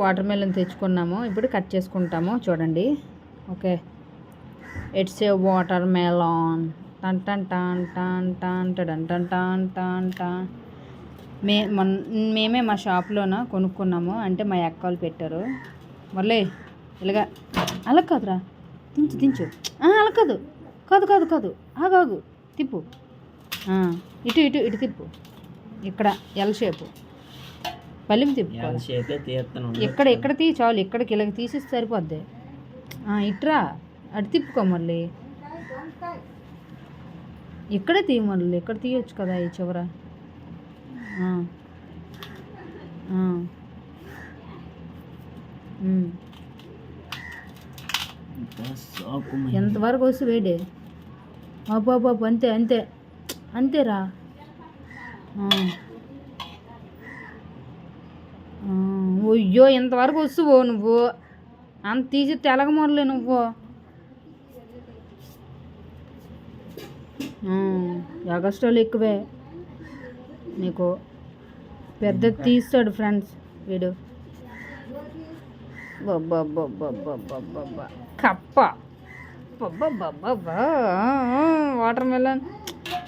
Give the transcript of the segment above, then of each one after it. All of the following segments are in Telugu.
వాటర్ మెలన్ తెచ్చుకున్నాము. ఇప్పుడు కట్ చేసుకుంటాము. చూడండి. Okay. It's a watermelon టన్ టన్ టన్ టన్ టన్ టన్ టన్ టన్ టన్ టన్. మే మొన్ మేమే మా షాప్లోన కొనుక్కున్నాము. అంటే మా అక్కలు వాళ్ళు పెట్టారు. మళ్ళీ ఇలాగా. అలా కాదురా దించు. దించు అలా కాదు కాదు కాదు. కాదు ఆగాగు తిప్పు. ఇటు ఇటు ఇటు తిప్పు. ఇక్కడ ఎల్ షేపు పల్లిం తిప్పుకోవాలి. ఎక్కడ ఎక్కడ తీ చాలు ఎక్కడికి ఇలాగ తీసేసి సరిపోద్ది. ఇట్రా అటు తిప్పుకో మళ్ళీ. ఇక్కడే తీ మళ్ళీ? ఇక్కడ తీయొచ్చు కదా ఈ చివర? ఎంతవరకు వస్తే వేడే. బాబు అంతే అంతే. అంతేరా. అయ్యో ఇంతవరకు వస్తువో నువ్వు? అంత తీసి తెలగమోరలే నువ్వు. ఎగస్ట్రోలు ఎక్కువే. నీకు పెద్ద తీస్తాడు ఫ్రెండ్స్ వీడు. కప్ప. బబ్బబ్బబ్బబ్బా. వాటర్ మెలన్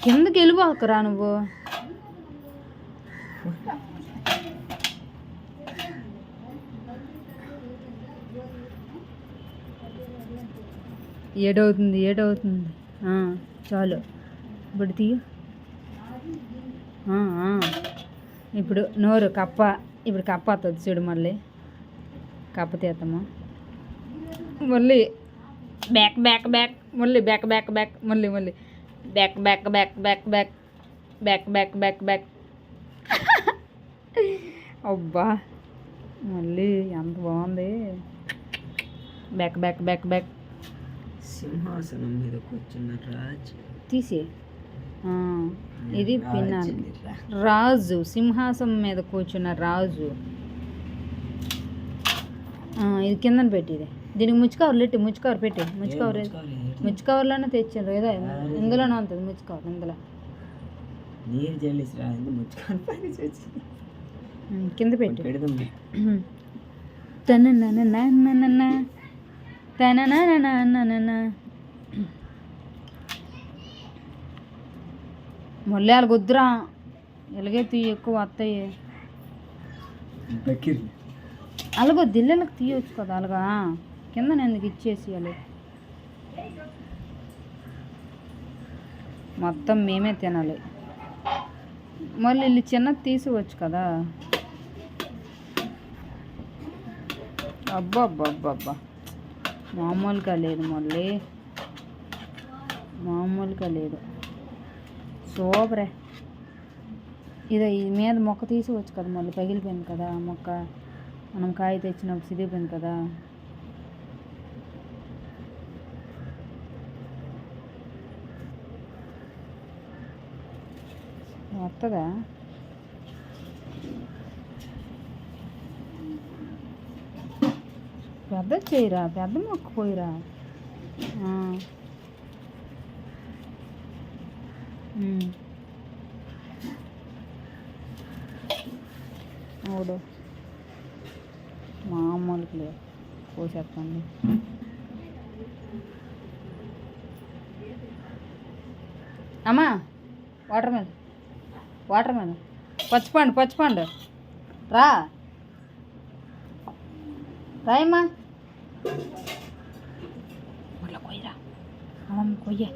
కిందకి వెళ్ళిపోకరా నువ్వు? ఏడవుతుంది ఏడవుతుంది. చాలు. ఇప్పుడు తీయ. ఇప్పుడు నోరు కప్ప ఇప్పుడు కప్ప వస్తుంది చూడు మళ్ళీ. కప్ప తీస్తాము మళ్ళీ. Back back back. మళ్ళీ బ్యాక్ బ్యాక్ బ్యాక్. మళ్ళీ మళ్ళీ. Back back back back back. Back back back back. అబ్బా. మళ్ళీ ఎంత బాగుంది. బ్యాక్ బ్యాక్ బ్యాక్ బ్యాక్. సింహాసనం మీద కూర్చున్న రాజు. తీసే. ఇది పిన్నాను. రాజు సింహాసనం మీద కూర్చున్న రాజు. ఇది కింద పెట్టిది దీనికి ముచ్చుకవర్ లెట్టి ముచ్చుకవర్ పెట్టి. ముచ్చుకవర్ ముచ్చుకవర్లోనే తెచ్చారు ఏదో ఇందులోనే ఉంటుంది ముచ్చుకవర్ ఇందులో. కింద పెట్టి. పెడదాం. తన నన్న నన్న మొల్లాలు గుద్దురా. ఎలాగే తీయ ఎక్కువ వస్తాయి అలాగో దిల్లెలకు తీయొచ్చు కదా అలాగా. కింద ఎందుకు ఇచ్చేసి మొత్తం మేమే తినాలి. మళ్ళీ వీళ్ళు చిన్నది తీసుకోవచ్చు కదా. అబ్బా అబ్బా అబ్బా అబ్బా మామూలుగా లేదు మళ్ళీ. మామూలుగా లేదు. సూపరే ఇది ఈ మీద మొక్క తీసుకోవచ్చు కదా మళ్ళీ పగిలిపోయింది కదా మొక్క. మనం కాయ తెచ్చినప్పుడు సిరిగిపోయింది కదా. వస్తుందా పెద్ద చేయరా? పెద్ద మొక్క పోయిరా? మూడు మామూలుకి లేదు పోసేస్తాండి అమ్మా వాటర్ మీద. వాటర్ మీద. పచ్చిపండు పచ్చిపండు. రా. రాయమ్మా. మళ్ళీ కొయ్యరా అమ్మమ్మ కొయ్యే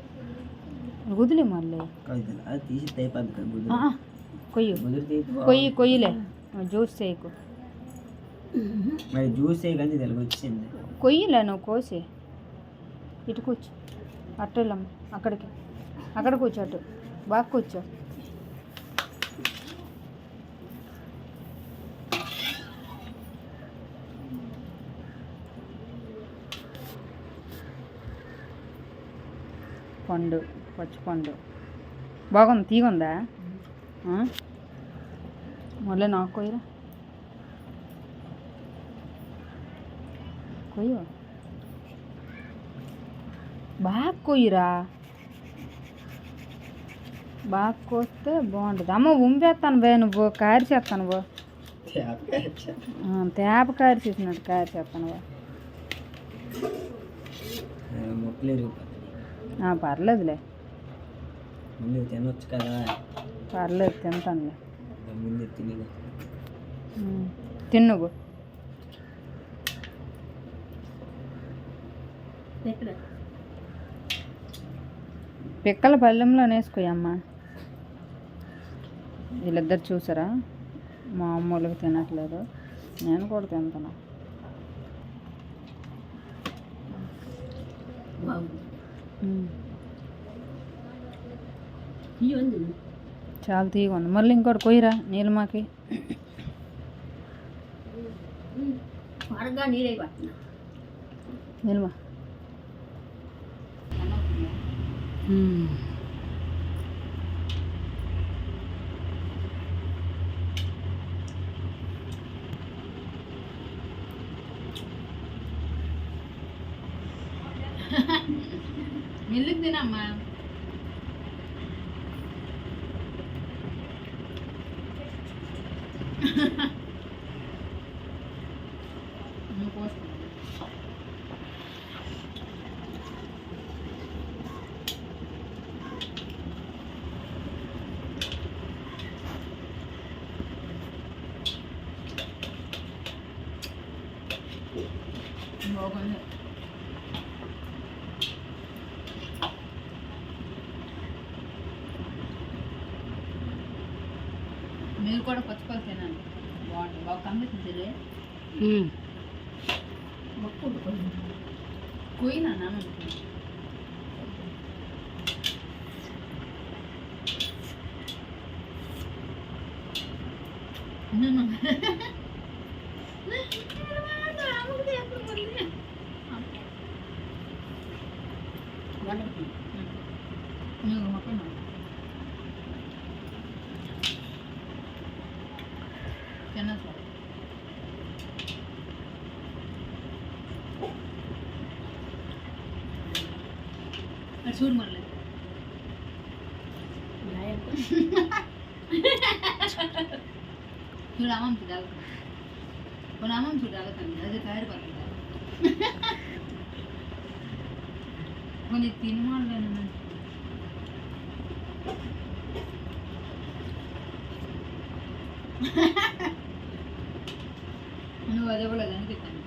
వదిలే మళ్ళీ తీసి కొయ్యు కొయ్యి కొయ్యలే జ్యూస్ చేయకు మరి జ్యూస్ కానీ తెలుగు వచ్చింది కొయ్యలే నువ్వు కోసి ఇటు కూర్చో అటు వెళ్ళమ్మ అక్కడికి అక్కడ కూర్చో అటు బాగా కూర్చో పండు పచ్చి పండు. బాగుంది తీగుందా? మళ్ళీ నాకు కొయ్యరా? కొయ్యో బాగా కొయ్యరా? బాగా కోస్తే బాగుంటుంది. అమ్మ ఉంపేస్తాను బే నువ్వు కారి చేస్తాను బో. తేప కారు చేసినట్టు కారు ముక్కలు ఇరిగిపోతాయి పర్లేదులే. ముందు తినొచ్చు కదా. పర్లేదు తింటానులే. ముందు తిని తిన్నుగు. పిక్కల పళ్ళెంలో వేసుకోయమ్మ వీళ్ళిద్దరు చూసారా? మామూలుగా తినట్లేదు. నేను కూడా తింటాను ఉమ్. చాలా తీగ ఉంది. మళ్ళీ ఇంకోటి కొయ్యరా నీలమాకి? త్వరగా నీరే ನಿಲ್ಲಿದ್ದೀನಮ್ಮ ಹೋಗೋದು మీరు కూడా పచ్చిపళ్ళు తినండి బాగుంటుంది బాగా కమ్మిస్తుంది కుయినా నాన్న తినచ్చు అది చూడు మరలే చూడు అమ్మమ్మ చూడు ఆగుతుంది కొన్ని అమ్మమ్మ చూడు ఆగుతుంది అది కాయలు పడుతుంది కొన్ని తినమాలేను నువ్వు అదే కూడా అనిపిస్తాను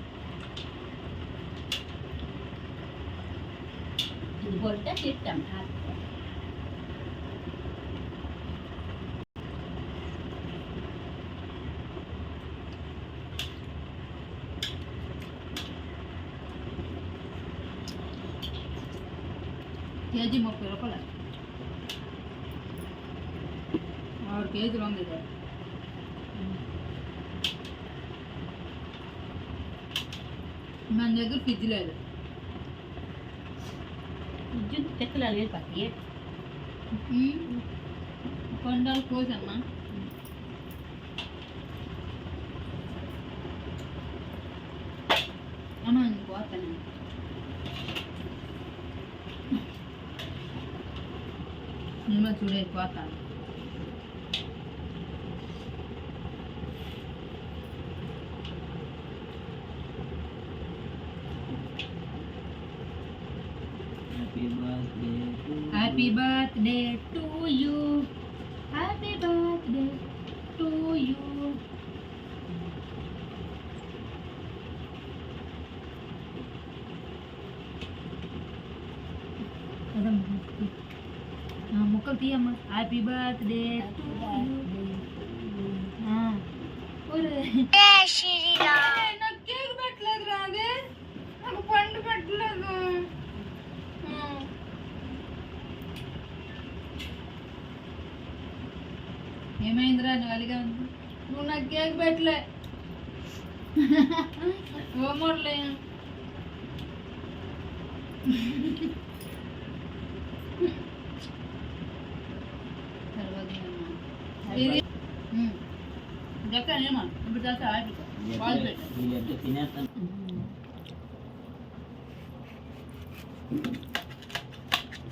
ఇది పొట్ట తిట్టాం కేజీ ముప్పై రూపాయలు ఆరు కేజీలు ఉంది ఇది మన దగ్గర ఫ్రిడ్జ్ లేదు విద్యుత్ చెక్కలు లేదు పట్టి కొండలు కోసమ్మా అమ్మా పోతాను నేను చూడే పోతాను happy birthday happy birthday to you happy birthday to you ముక్కలు తీయమ్మా హ్యాపీ బర్త్డే టు నాకు కేక్ ఏమైందిరా నువ్వు అలిగా ఉంది నువ్వు నాకు కేక్ పెట్టలే. ఓ మోడలే చెప్తానేమో ఇప్పుడు చేస్తా ఆపిక పాలు పెట్టు తినేస్తాను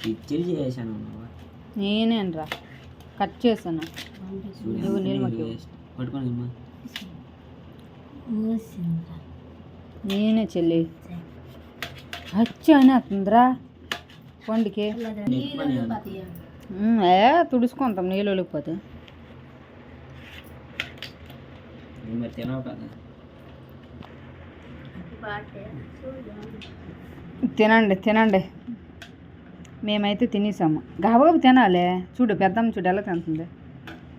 పిక్చర్ చేశాను అమ్మా. నేనేనరా కట్ అమ్మా నేనే చెల్లి. అచ్చానే అతుందిరా పండుకి. ఉమ్, ఏ తుడుచుకుంటాం నీళ్ళు కదా. తినండి తినండి. మేమైతే తినేసాము. గబగబు తినాలి. చూడు పెద్దమ్మ చూడు ఎలా తింటుంది.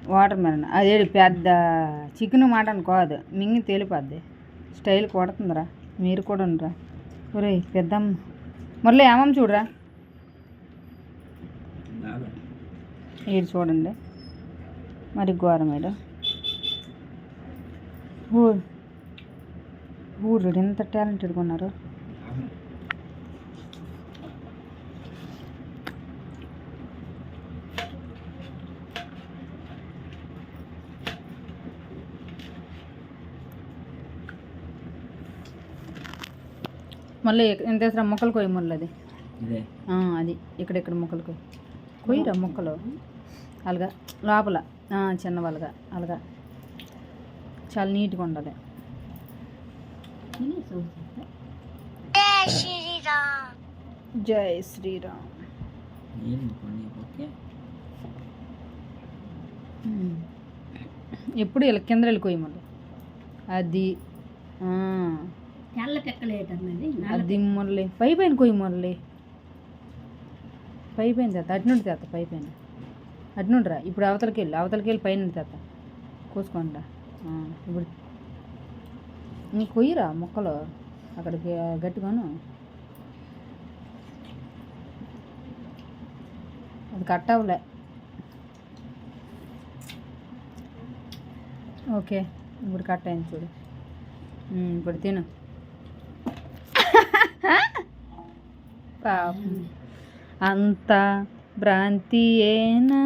Water melon. అదేడు పెద్ద చికెన్ మాట అనుకోదు మింగి తేలిపోద్ది. స్టైల్ కొడుతుందిరా. మీరు కూడా ఉండరా. ఒరే పెద్దమ్మ. మురళి ఏమమ్మ చూడరా? ఇది చూడండి. మరి ఘోరం మీద ఊరు. ఊరు ఎంత టాలెంటెడ్గా ఉన్నారు బాగా. మళ్ళీ ఎంత వేసిన మొక్కలు కొయ్యి మళ్ళీ అది. అది. ఇక్కడెక్కడ మొక్కలు కొయ్యి? కొయ్యిరా మొక్కలు. అలాగా. లోపల. ఆ, చిన్న వాళ్ళగా అలాగా. చాలా నీట్గా ఉండాలి. జై శ్రీరామ్. ఎప్పుడు ఇలా కింద వెళ్ళి కొయ్యి మళ్ళీ. అది. ఆ, తెల్ల అది మురళి పై పైన కొయ్యి మురళి పై పైన తెత్త అటునుండి నుండి తెత్త పై పైన రా ఇప్పుడు అవతలకి వెళ్ళి అవతలకి వెళ్ళి పైన తెత్త కోసుకోండి రా. ఇప్పుడు నీ కొయ్యిరా మొక్కలు అక్కడికి గట్టిగాను. అది కట్ అవ్వలే. ఓకే ఇప్పుడు కట్ అయింది చూడు. ఇప్పుడు తిను. పాపం అంత భ్రాంతి ఏనా?